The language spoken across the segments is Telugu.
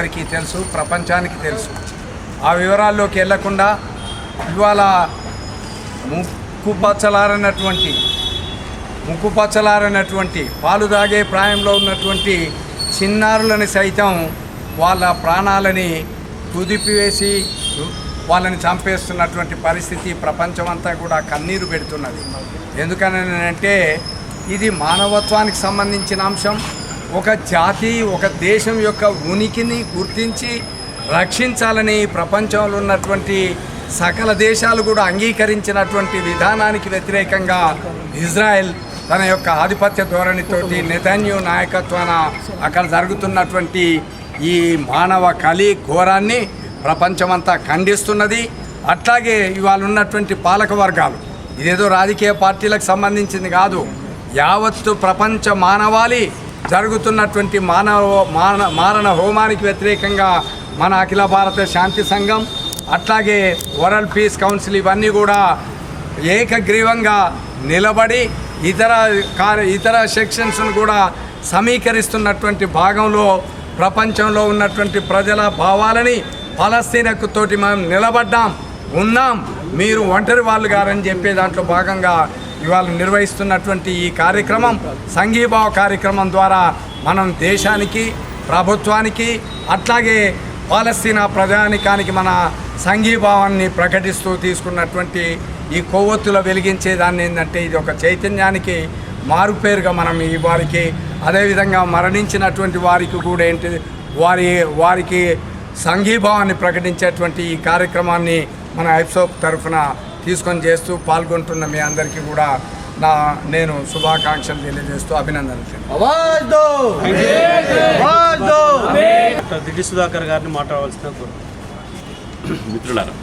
అందరికీ తెలుసు ప్రపంచానికి తెలుసు. ఆ వివరాల్లోకి వెళ్ళకుండా ఇవాళ ముక్కుపచ్చలారనటువంటి ముక్కుపచ్చలారనటువంటి పాలు తాగే ప్రాయంలో ఉన్నటువంటి చిన్నారులని సైతం వాళ్ళ ప్రాణాలని కుదిపివేసి వాళ్ళని చంపేస్తున్నటువంటి పరిస్థితి ప్రపంచమంతా కూడా కన్నీరు పెడుతున్నది. ఎందుకనంటే ఇది మానవత్వానికి సంబంధించిన అంశం. ఒక జాతి ఒక దేశం యొక్క ఉనికిని గుర్తించి రక్షించాలని ప్రపంచంలో ఉన్నటువంటి సకల దేశాలు కూడా అంగీకరించినటువంటి విధానానికి వ్యతిరేకంగా ఇజ్రాయెల్ తన యొక్క ఆధిపత్య ధోరణితోటి నెతన్యూ నాయకత్వాన అక్కడ జరుగుతున్నటువంటి ఈ మానవ కలి ఘోరాన్ని ప్రపంచమంతా ఖండిస్తున్నది. అట్లాగే ఇవాళ ఉన్నటువంటి పాలక వర్గాలు ఇదేదో రాజకీయ పార్టీలకు సంబంధించింది కాదు యావత్తు ప్రపంచ మానవాళి జరుగుతున్నటువంటి మానవ మాన మారణ హోమానికి వ్యతిరేకంగా మన అఖిల భారత శాంతి సంఘం అట్లాగే వరల్డ్ పీస్ కౌన్సిల్ ఇవన్నీ కూడా ఏకగ్రీవంగా నిలబడి ఇతర కార్య ఇతర సెక్షన్స్ను కూడా సమీకరిస్తున్నటువంటి భాగంలో ప్రపంచంలో ఉన్నటువంటి ప్రజల భావాలని పలస్తీనకు తోటి మనం నిలబడ్డాం ఉన్నాం మీరు ఒంటరి వాళ్ళు గారని చెప్పే దాంట్లో భాగంగా ఇవాళ నిర్వహిస్తున్నటువంటి ఈ కార్యక్రమం సంఘీభావ కార్యక్రమం ద్వారా మనం దేశానికి ప్రభుత్వానికి అట్లాగే పాలస్తీనా ప్రజానికానికి మన సంఘీభావాన్ని ప్రకటిస్తూ తీసుకున్నటువంటి ఈ కొవ్వొత్తులో వెలిగించే దాన్ని ఏంటంటే ఇది ఒక చైతన్యానికి మారుపేరుగా మనం ఈ వారికి అదేవిధంగా మరణించినటువంటి వారికి కూడా ఏంటి వారి వారికి సంఘీభావాన్ని ప్రకటించేటువంటి ఈ కార్యక్రమాన్ని మన ఐప్సోప్ తరఫున తీసుకొని చేస్తూ పాల్గొంటున్న మీ అందరికీ కూడా నా నేను శుభాకాంక్షలు తెలియజేస్తూ అభినందనలు దిటి సుధాకర్ గారిని మాట్లాడవలసిన మిత్రులారా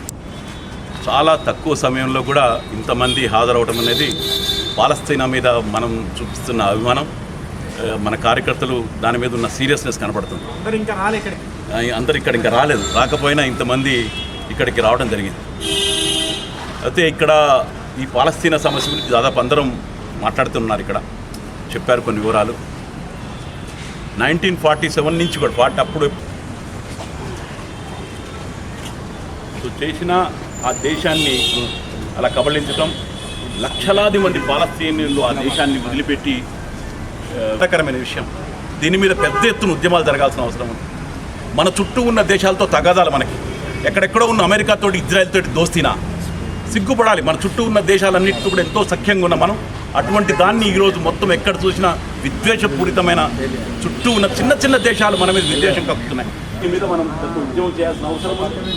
చాలా తక్కువ సమయంలో కూడా ఇంతమంది హాజరవడం అనేది పాలస్తీనా మీద మనం చూపిస్తున్న అభిమానం మన కార్యకర్తలు దాని మీద ఉన్న సీరియస్నెస్ కనపడుతుంది. అందరు ఇక్కడ ఇంకా రాలేదు. రాకపోయినా ఇంతమంది ఇక్కడికి రావడం జరిగింది. అయితే ఇక్కడ ఈ పాలస్తీనా సమస్య గురించి దాదాపు అందరం మాట్లాడుతున్నారు ఇక్కడ. చెప్పారు కొన్ని వివరాలు. నైన్టీన్ ఫార్టీ సెవెన్ నుంచి కూడా ఫార్టీ అప్పుడు సో చేసిన ఆ దేశాన్ని అలా కబళించడం లక్షలాది మంది పాలస్తీనియన్లు ఆ దేశాన్ని వదిలిపెట్టి ఆ, బాధాకరమైన విషయం. దీని మీద పెద్ద ఎత్తున ఉద్యమాలు జరగాల్సిన అవసరం ఉంది. మన చుట్టూ ఉన్న దేశాలతో తగాదాలు మనకి. ఎక్కడెక్కడో ఉన్న అమెరికాతో ఇజ్రాయెల్ తోటి దోస్తీనా? సిగ్గుపడాలి. మన చుట్టూ ఉన్న దేశాలన్నింటికి కూడా ఎంతో సఖ్యంగా ఉన్న మనం అటువంటి దాన్ని ఈరోజు మొత్తం ఎక్కడ చూసినా విద్వేషపూరితమైన చుట్టూ ఉన్న చిన్న చిన్న దేశాలు మన మీద విద్వేషం కక్కుతున్నాయి. దీని మీద మనం పెద్ద ఉద్యమం చేయాల్సిన అవసరం ఉంది.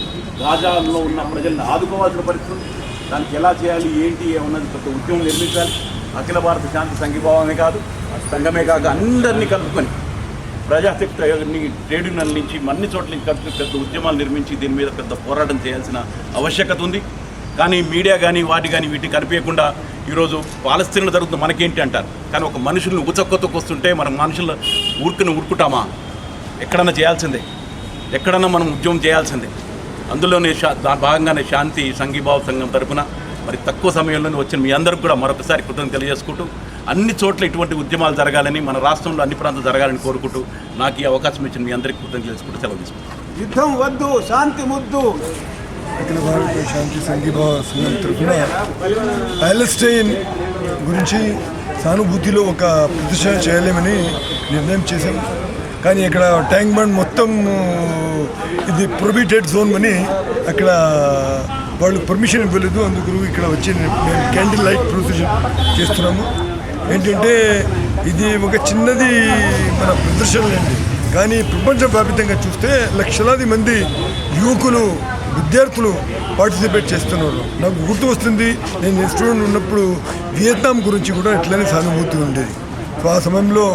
ఉన్న ప్రజల్ని ఆదుకోవాల్సిన పరిస్థితి దానికి ఎలా చేయాలి ఏంటి ఏమన్నది పెద్ద ఉద్యమం నిర్మించాలి. అఖిల భారత శాంతి సంఘీభావమే కాదు సంఘమే కాక అందరినీ కలుపుకొని ప్రజాశక్తి ట్రేడ్ యూనియన్ నుంచి అన్ని చోట్ల నుంచి కలిపి పెద్ద ఉద్యమాలు నిర్మించి దీని మీద పెద్ద పోరాటం చేయాల్సిన ఆవశ్యకత ఉంది. కానీ మీడియా కానీ వాటి కానీ వీటిని కనిపించకుండా ఈరోజు పాలస్తీనలో జరుగుతుంది మనకేంటి అంటారు? కానీ ఒక మనుషుల్ని ఉచక్కతో వస్తుంటే మనం మనుషులు ఊరుకుని ఊరుకుంటామా? ఎక్కడన్నా చేయాల్సిందే. ఎక్కడన్నా మనం ఉద్యమం చేయాల్సిందే. అందులోనే దాని భాగంగానే శాంతి సంఘీభావ సంఘం తరపున మరి తక్కువ సమయంలోనే వచ్చిన మీ అందరికి కూడా మరొకసారి కృతజ్ఞత తెలియజేసుకుంటూ అన్ని చోట్ల ఇటువంటి ఉద్యమాలు జరగాలని మన రాష్ట్రంలో అన్ని ప్రాంతాలు జరగాలని కోరుకుంటూ నాకు ఈ అవకాశం ఇచ్చిన మీ అందరికీ కృతజ్ఞత చేసుకుంటూ సెలవు తీసుకుంటాను యుద్ధం వద్దు శాంతి ముద్దు. అఖిల భారత శాంతి సంఘీభావ సంఘం తరఫున ప్యాలెస్టైన్ గురించి సానుభూతిలో ఒక ప్రదర్శన చేయలేమని నిర్ణయం చేశాం. కానీ ఇక్కడ ట్యాంక్ బండ్ మొత్తం ఇది ప్రొబిటెడ్ జోన్ అని అక్కడ వాళ్ళు పర్మిషన్ ఇవ్వలేదు. అందుకు ఇక్కడ వచ్చి మేము క్యాండిల్ లైట్ ప్రొసీజర్ చేస్తున్నాము. ఏంటంటే ఇది ఒక చిన్నది మన ప్రదర్శన అండి కానీ ప్రపంచవ్యాప్తంగా చూస్తే లక్షలాది మంది యువకులు విద్యార్థులు పార్టిసిపేట్ చేస్తున్నారు. నాకు గుర్తు వస్తుంది నేను స్టూడెంట్ ఉన్నప్పుడు వియత్నాం గురించి కూడా ఇట్లనే సానుభూతి ఉండేది. సో ఆ సమయంలో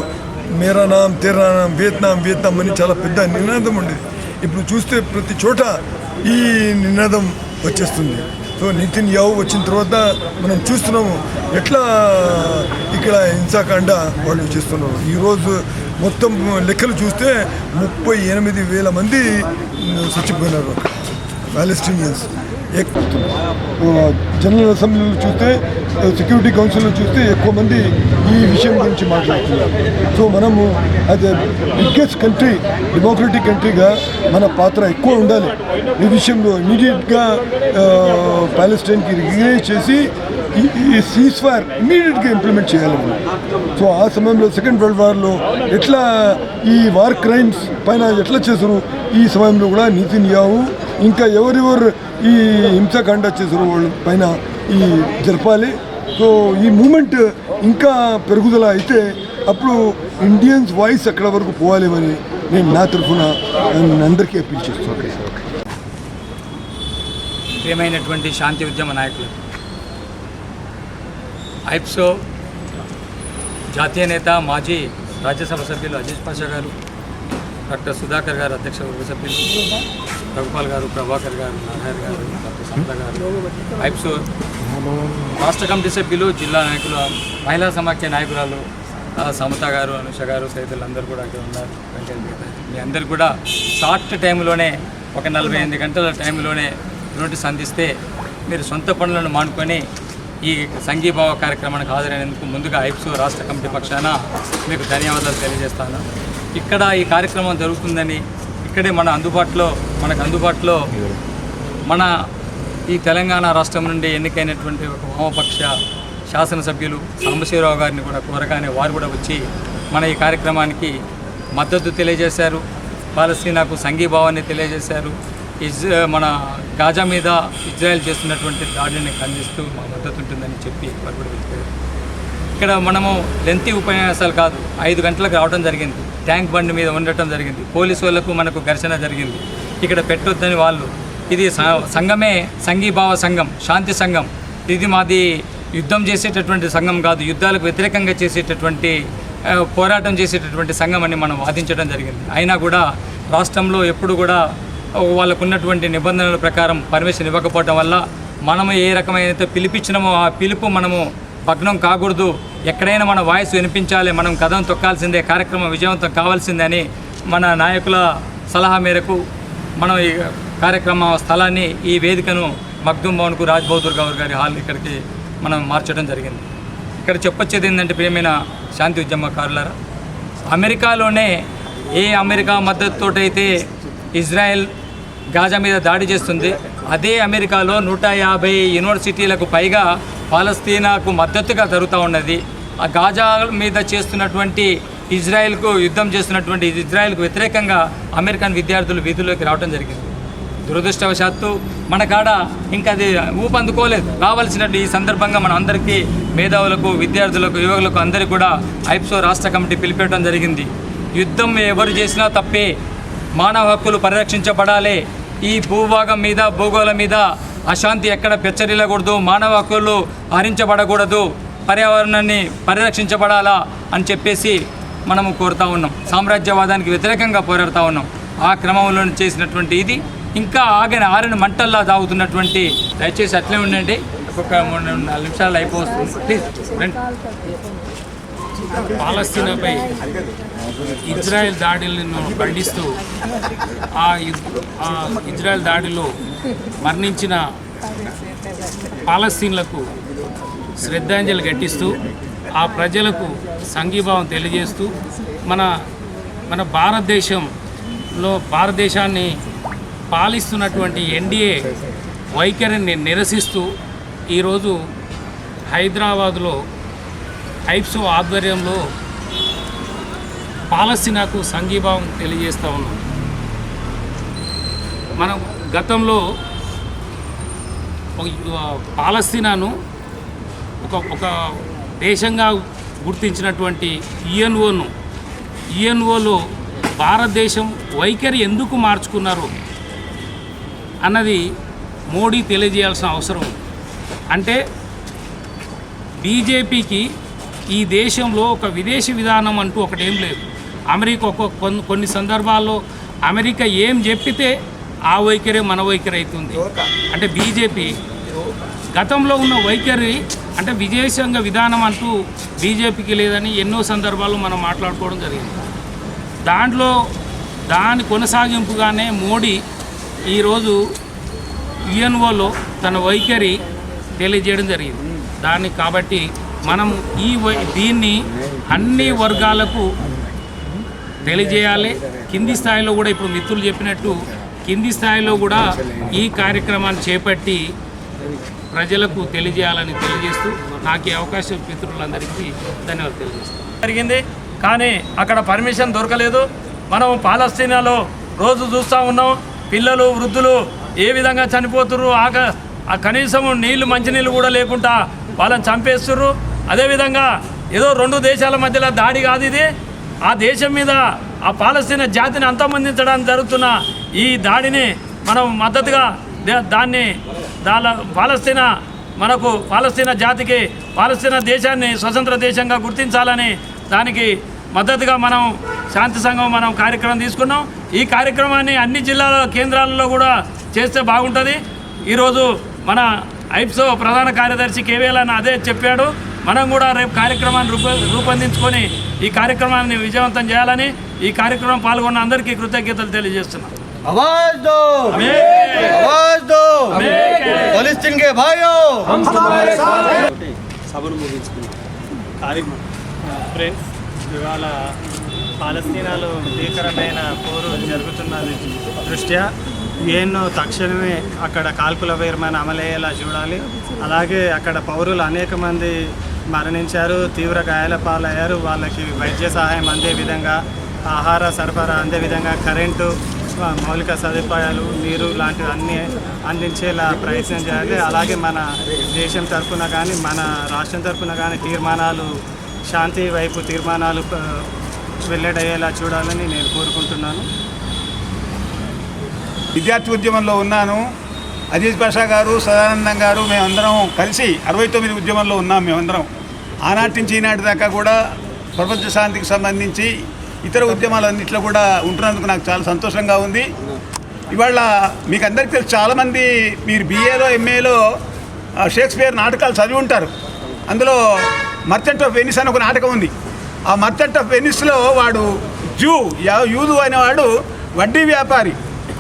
మేరా నామ్ తేరా నామ్ వియత్నాం వియత్నాం అని చాలా పెద్ద నినాదం ఉండేది. ఇప్పుడు చూస్తే ప్రతి చోట ఈ నినాదం వచ్చేస్తుంది. సో నితిన్ యావ్ వచ్చిన తర్వాత మనం చూస్తున్నాము ఎట్లా ఇక్కడ హింసాకాండ వాళ్ళు చేస్తున్నారు. ఈరోజు మొత్తం లెక్కలు చూస్తే ముప్పై ఎనిమిది వేల మంది చచ్చిపోయినారు ప్యాలెస్టీనియన్స్ జనరల్ అసెంబ్లీలో చూస్తే సెక్యూరిటీ కౌన్సిల్లో చూస్తే ఎక్కువ మంది ఈ విషయం గురించి మాట్లాడుతున్నారు. సో మనము యాజ్ బిగ్గెస్ట్ కంట్రీ డెమోక్రటిక్ కంట్రీగా మన పాత్ర ఎక్కువ ఉండాలి. ఈ విషయంలో ఇమీడియట్గా ప్యాలెస్టైన్కి రికగ్నైజ్ చేసి ఈ- ఈ సీజ్ ఫైర్ ఇమీడియట్గా ఇంప్లిమెంట్ చేయాలి మనం. సో ఆ సమయంలో సెకండ్ వరల్డ్ వార్లో ఎట్లా ఈ వార్ క్రైమ్స్ పైన ఎట్లా చేశారు? ఈ సమయంలో కూడా నీతి నియావు ఇంకా ఎవరెవరు ఈ హింసాకాండ చేశారు వాళ్ళ పైన ఈ జరపాలి. సో ఈ మూమెంట్ ఇంకా పెరుగుదల అయితే అప్పుడు ఇండియన్స్ వాయిస్ అక్కడ వరకు పోవాలి అని నేను నా తరఫున అందరికీ అప్పీల్ చేస్తున్నాను ప్రియమైనటువంటి శాంతి ఉద్యమ నాయకులు ఐప్సో జాతీయ నేత మాజీ రాజ్యసభ సభ్యులు అజీజ్ పాషా గారు డాక్టర్ సుధాకర్ గారు అధ్యక్ష వర్గ సభ్యులు రఘుపాల్ గారు ప్రభాకర్ గారు నారాయణ గారు డాక్టర్ సమత గారు. ఐప్స్ రాష్ట్ర కమిటీ సభ్యులు జిల్లా నాయకులు మహిళా సమాఖ్య నాయకురాలు సమత గారు అనుష గారు సైతులు అందరూ కూడా అక్కడ ఉన్నారు. మీ అందరు కూడా షార్ట్ టైంలోనే ఒక నలభై ఎనిమిది గంటల టైంలోనే నోటీస్ అందిస్తే మీరు సొంత పనులను మానుకొని ఈ సంఘీభావ కార్యక్రమానికి హాజరైనందుకు ముందుగా ఐప్స్ రాష్ట్ర కమిటీ పక్షాన మీకు ధన్యవాదాలు తెలియజేస్తాను. ఇక్కడ ఈ కార్యక్రమం జరుగుతుందని ఇక్కడే మన అందుబాటులో మనకు అందుబాటులో మన ఈ తెలంగాణ రాష్ట్రం నుండి ఎన్నికైనటువంటి ఒక వామపక్ష శాసనసభ్యులు సాంబశివరావు గారిని కూడా కోరగానే వారు కూడా వచ్చి మన ఈ కార్యక్రమానికి మద్దతు తెలియజేశారు. పాలస్తీనాకు సంఘీభావాన్ని తెలియజేశారు. ఇజ్ మన గాజా మీద ఇజ్రాయెల్ చేస్తున్నటువంటి దాడిని ఖండిస్తూ మా మద్దతు ఉంటుందని చెప్పి వారు కూడా వెళ్ళిపోయారు ఇక్కడ మనము లెంతి ఉపన్యాసాలు కాదు ఐదు గంటలకు రావడం జరిగింది. ట్యాంక్ బండి మీద ఉండటం జరిగింది. పోలీసు వాళ్ళకు మనకు ఘర్షణ జరిగింది. ఇక్కడ పెట్టొద్దని వాళ్ళు ఇది సంఘమే సంఘీభావ సంఘం శాంతి సంఘం. ఇది మాది యుద్ధం చేసేటటువంటి సంఘం కాదు యుద్ధాలకు వ్యతిరేకంగా చేసేటటువంటి పోరాటం చేసేటటువంటి సంఘం అని మనం వాదించడం జరిగింది. అయినా కూడా రాష్ట్రంలో ఎప్పుడు కూడా వాళ్ళకు ఉన్నటువంటి నిబంధనల ప్రకారం పర్మిషన్ ఇవ్వకపోవడం వల్ల మనము ఏ రకమైన పిలిపించినామో ఆ పిలుపు మనము భగ్నం కాకూడదు. ఎక్కడైనా మన వాయిస్ వినిపించాలి మనం కథం తొక్కాల్సిందే కార్యక్రమం విజయవంతం కావాల్సిందని మన నాయకుల సలహా మేరకు మనం ఈ కార్యక్రమ స్థలాన్ని ఈ వేదికను మగ్దుం భవన్కు రాజ్బహదూర్ గౌర్ గారి హాల్ ఇక్కడికి మనం మార్చడం జరిగింది. ఇక్కడ చెప్పొచ్చేది ఏంటంటే ప్రియమైన శాంతి ఉద్యమకారులారా అమెరికాలోనే ఏ అమెరికా మద్దతుతోటైతే ఇజ్రాయెల్ గాజా మీద దాడి చేస్తుంది అదే అమెరికాలో నూట యాభై యూనివర్సిటీలకు పైగా పాలస్తీనాకు మద్దతుగా జరుగుతూ ఉన్నది. ఆ గాజా మీద చేస్తున్నటువంటి ఇజ్రాయెల్కు యుద్ధం చేస్తున్నటువంటి ఇజ్రాయెల్కు వ్యతిరేకంగా అమెరికన్ విద్యార్థులు వీధుల్లోకి రావడం జరిగింది. దురదృష్టవశాత్తు మన కాడ ఇంకా అది ఊపందుకోలేదు. రావాల్సినట్టు ఈ సందర్భంగా మన అందరికీ మేధావులకు విద్యార్థులకు యువకులకు అందరికీ కూడా ఐప్సో రాష్ట్ర కమిటీ పిలిపేయడం జరిగింది. యుద్ధం ఎవరు చేసినా తప్పే. మానవ హక్కులు పరిరక్షించబడాలి. ఈ భూభాగం మీద భూగోళం మీద అశాంతి ఎక్కడ పెచ్చరిల్లకూడదు మానవ హక్కులు హరించబడకూడదు పర్యావరణాన్ని పరిరక్షించబడాలా అని చెప్పేసి మనము కోరుతా ఉన్నాం. సామ్రాజ్యవాదానికి వ్యతిరేకంగా పోరాడుతూ ఉన్నాం. ఆ క్రమంలో చేసినటువంటి ఇది ఇంకా ఆగని ఆరిన మంటల్లా దాగుతున్నటువంటి దయచేసి అట్లే ఉండండి. ఒక మూడు నాలుగు నిమిషాలు అయిపోతుంది. ప్లీజ్ పాలస్తీనాపై ఇజ్రాయెల్ దాడులను ఖండిస్తూ ఆ ఆ ఇజ్రాయెల్ దాడిలో మరణించిన పాలస్తీన్లకు శ్రద్ధాంజలి ఘటిస్తూ ఆ ప్రజలకు సంఘీభావం తెలియజేస్తూ మన మన భారతదేశంలో భారతదేశాన్ని పాలిస్తున్నటువంటి ఎన్డీఏ వైఖరిని నిరసిస్తూ ఈరోజు హైదరాబాదులో ఐప్సో ఆధ్వర్యంలో పాలస్తీనాకు సంఘీభావం తెలియజేస్తూ ఉన్నాం. మనం గతంలో ఒక- పాలస్తీనాను ఒక ఒక దేశంగా గుర్తించినటువంటి ఈఎన్ఓను ఈఎన్ఓలో భారతదేశం వైఖరి ఎందుకు మార్చుకున్నారు అన్నది మోడీ తెలియజేయాల్సిన అవసరం. అంటే బీజేపీకి ఈ దేశంలో ఒక విదేశీ విధానం అంటూ ఒకటి ఏం లేదు. అమెరికా ఒక కొన్ని కొన్ని సందర్భాల్లో అమెరికా ఏం చెప్పితే ఆ వైఖరే మన వైఖరి అవుతుంది అంటే బీజేపీ గతంలో ఉన్న వైఖరి అంటే విదేశాంగ విధానం అంటూ బీజేపీకి లేదని ఎన్నో సందర్భాల్లో మనం మాట్లాడుకోవడం జరిగింది. దాంట్లో దాని కొనసాగింపుగానే మోడీ ఈరోజు యుఎన్ఓలో తన వైఖరి తెలియజేయడం జరిగింది. దాన్ని కాబట్టి మనం ఈ వై దీన్ని అన్ని వర్గాలకు తెలియజేయాలి. కింది స్థాయిలో కూడా ఇప్పుడు మిత్రులు చెప్పినట్టు కింది స్థాయిలో కూడా ఈ కార్యక్రమాన్ని చేపట్టి ప్రజలకు తెలియజేయాలని తెలియజేస్తూ నాకు ఈ అవకాశం మిత్రులందరికీ ధన్యవాదాలు తెలియజేస్తాను. జరిగింది. కానీ అక్కడ పర్మిషన్ దొరకలేదు. మనం పాలస్తీనాలో రోజు చూస్తూ ఉన్నాం. పిల్లలు వృద్ధులు ఏ విధంగా చనిపోతుర్రు? ఆక ఆ కనీసం నీళ్ళు మంచినీళ్ళు కూడా లేకుండా వాళ్ళని చంపేస్తుర్రు. అదేవిధంగా ఏదో రెండు దేశాల మధ్యలో దాడి కాదు ఇది. ఆ దేశం మీద ఆ పాలస్తీనా జాతిని అంతమందించడానికి జరుగుతున్న ఈ దాడిని మనం మద్దతుగా దే- దాన్ని దాని పాలస్తీనా మనకు పాలస్తీనా జాతికి పాలస్తీనా దేశాన్ని స్వతంత్ర దేశంగా గుర్తించాలని దానికి మద్దతుగా మనం శాంతి సంఘం మనం కార్యక్రమం తీసుకున్నాం. ఈ కార్యక్రమాన్ని అన్ని జిల్లాల కేంద్రాలలో కూడా చేస్తే బాగుంటుంది. ఈరోజు మన ఐప్సో ప్రధాన కార్యదర్శి కేవీఎల్ అని అదే చెప్పాడు. మనం కూడా రేపు కార్యక్రమాన్ని రూప రూపొందించుకొని ఈ కార్యక్రమాన్ని విజయవంతం చేయాలని ఈ కార్యక్రమం పాల్గొన్న అందరికీ కృతజ్ఞతలు తెలియజేస్తున్నాం आवाज दो आवाज दो फलस्तीन के भाइयों సభను ముగించుకున్నాం కార్యక్రమం ఫ్రెండ్స్ ఇవాళ పాలస్తీనాలో భీకరమైన పోరు జరుగుతున్న దృష్ట్యా యుఎన్ తక్షణమే అక్కడ కాల్పుల విరమణ అమలయ్యేలా చూడాలి. అలాగే అక్కడ పౌరులు అనేక మంది మరణించారు తీవ్ర గాయాల పాలయ్యారు. వాళ్ళకి వైద్య సహాయం అందే విధంగా ఆహార సరఫరా అందే విధంగా కరెంటు మౌలిక సదుపాయాలు నీరు లాంటివి అన్నీ అందించేలా ప్రయత్నం చేయాలి. అలాగే మన దేశం తరఫున కానీ మన రాష్ట్రం తరఫున కానీ తీర్మానాలు శాంతి వైపు తీర్మానాలు వెల్లడయ్యేలా చూడాలని నేను కోరుకుంటున్నాను. విద్యార్థి ఉద్యమంలో ఉన్నాను. అజీజ్ పాషా గారు సదానందం గారు మేమందరం కలిసి అరవై తొమ్మిది ఉద్యమంలో ఉన్నాం మేమందరం. ఆనాటి నుంచి ఈనాటి దాకా కూడా ప్రపంచ శాంతికి సంబంధించి ఇతర ఉద్యమాలన్నింటిలో కూడా ఉంటున్నందుకు నాకు చాలా సంతోషంగా ఉంది. ఇవాళ మీకు అందరికీ తెలుసు చాలామంది మీరు బీఏలో ఎంఏలో షేక్స్పియర్ నాటకాలు చదివి ఉంటారు. అందులో మర్చెంట్ ఆఫ్ వెనిస్ అని ఒక నాటకం ఉంది. ఆ మర్చెంట్ ఆఫ్ వెనిస్లో వాడు జూ యా- యూదు అనేవాడు వడ్డీ వ్యాపారి.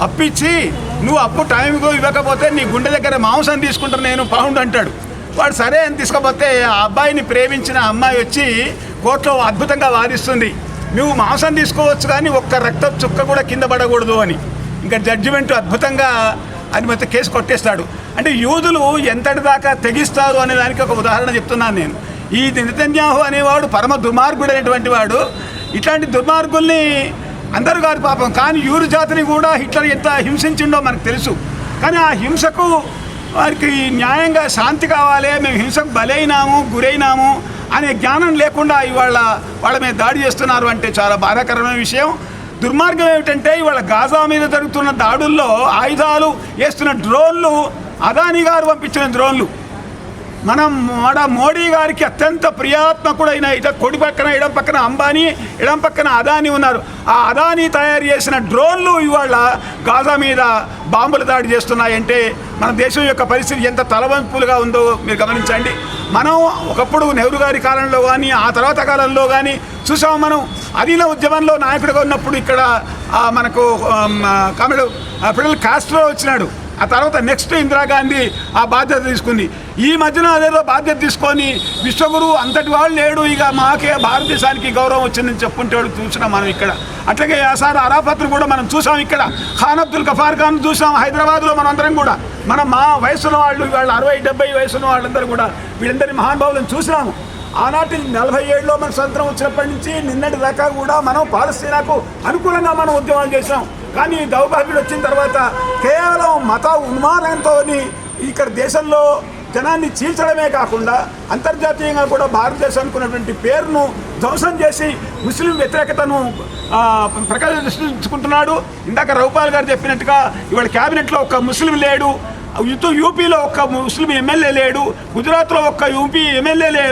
అప్పిచ్చి నువ్వు అప్పు టైంకు ఇవ్వకపోతే నీ గుండె దగ్గర మాంసం తీసుకుంటాను నేను పౌండ్ అంటాడు. వాడు సరే అని తీసుకపోతే ఆ అబ్బాయిని ప్రేమించిన అమ్మాయి వచ్చి కోర్టులో అద్భుతంగా వాదిస్తుంది. నువ్వు మాంసం తీసుకోవచ్చు కానీ ఒక్క రక్త చుక్క కూడా కింద పడకూడదు అని. ఇంకా జడ్జిమెంట్ అద్భుతంగా అని మొత్తం కేసు కొట్టేస్తాడు. అంటే యూదులు ఎంతటి దాకా తెగిస్తారు అనే దానికి ఒక ఉదాహరణ చెప్తున్నాను నేను. ఈ నితన్యాహు అనేవాడు పరమ దుర్మార్గుడు అనేటువంటి వాడు. ఇట్లాంటి దుర్మార్గుల్ని అందరు గారు పాపం. కానీ యూరు జాతిని కూడా హిట్లర్ ఎంత హింసించిండో మనకు తెలుసు. కానీ ఆ హింసకు వారికి న్యాయంగా శాంతి కావాలి మేము హింసకు బలైనాము గురైనాము అనే జ్ఞానం లేకుండా ఇవాళ వాళ్ళ మీద దాడి చేస్తున్నారు అంటే చాలా బాధాకరమైన విషయం. దుర్మార్గం ఏమిటంటే ఇవాళ గాజా మీద జరుగుతున్న దాడుల్లో ఆయుధాలు వేస్తున్న డ్రోన్లు అదాని గారు పంపించిన డ్రోన్లు. మనం మన మోడీ గారికి అత్యంత ప్రియాత్మకుడైన ఇట కొడి పక్కన ఎడం పక్కన అంబానీ ఎడం పక్కన అదాని ఉన్నారు. ఆ అదాని తయారు చేసిన డ్రోన్లు ఇవాళ గాజా మీద బాంబులు దాడి చేస్తున్నాయంటే మన దేశం యొక్క పరిస్థితి ఎంత తలవంపులుగా ఉందో మీరు గమనించండి. మనం ఒకప్పుడు నెహ్రూ గారి కాలంలో కానీ ఆ తర్వాత కాలంలో కానీ చూసాము మనం. అధీన ఉద్యమంలో నాయకుడిగా ఉన్నప్పుడు ఇక్కడ మనకు కమిడు పిల్లలు కాస్ట్రో వచ్చినాడు. ఆ తర్వాత నెక్స్ట్ ఇందిరాగాంధీ ఆ బాధ్యత తీసుకుంది. ఈ మధ్యన అదేదో బాధ్యత తీసుకొని విశ్వగురు అంతటి వాళ్ళు లేడు. ఇక మాకే భారతదేశానికి గౌరవం వచ్చిందని చెప్పుకుంటాడు చూసినాం మనం ఇక్కడ. అట్లాగే యాసార్ అరాఫత్ను కూడా మనం చూసాం ఇక్కడ. ఖాన్ అబ్దుల్ గఫార్ ఖాన్ చూసాం హైదరాబాద్లో మనం అందరం కూడా. మనం మా వయసున్న వాళ్ళు వాళ్ళు అరవై డెబ్బై వయసున్న వాళ్ళందరూ కూడా వీళ్ళందరి మహానుభావులను చూసినాము. ఆనాటి నలభై ఏడులో మన స్వతంత్రం వచ్చినప్పటి నుంచి నిన్నటి దాకా కూడా మనం పాలస్తీనాకు అనుకూలంగా మనం ఉద్యమాలు చేసాం కానీ ఈ దౌర్భాగ్యుడు వచ్చిన తర్వాత కేవలం మత ఉన్మానంతో ఇక్కడ దేశంలో జనాన్ని చీల్చడమే కాకుండా అంతర్జాతీయంగా కూడా భారతదేశానికి ఉన్నటువంటి పేరును ధ్వంసం చేసి ముస్లిం వ్యతిరేకతను ఆ, ప్రకటించుకుంటున్నాడు. ఇందాక రౌపాల్ గారు చెప్పినట్టుగా ఇవాళ క్యాబినెట్లో ఒక ముస్లిం లేడు. యుద్ధ యూపీలో ఒక్క ముస్లిం ఎమ్మెల్యే లేడు. గుజరాత్లో ఒక్క యూపీ ఎమ్మెల్యే లే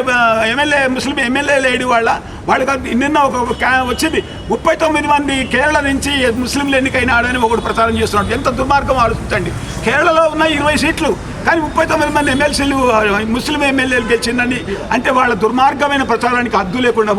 ఎమ్మెల్యే ముస్లిం ఎమ్మెల్యే లేడు వాళ్ళ వాళ్ళకి నిన్న ఒక క్యా- వచ్చింది. ముప్పై తొమ్మిది మంది కేరళ నుంచి ముస్లింలు ఎన్నికైనాడని ఒకటి ప్రచారం చేస్తున్నాడు. ఎంత దుర్మార్గం ఆలోచించండి. కేరళలో ఉన్న ఇరవై సీట్లు కానీ ముప్పై తొమ్మిది మంది ఎమ్మెల్సీలు ముస్లిం ఎమ్మెల్యేలు గెలిచిందని అంటే వాళ్ళ దుర్మార్గమైన ప్రచారానికి అద్దు లేకుండా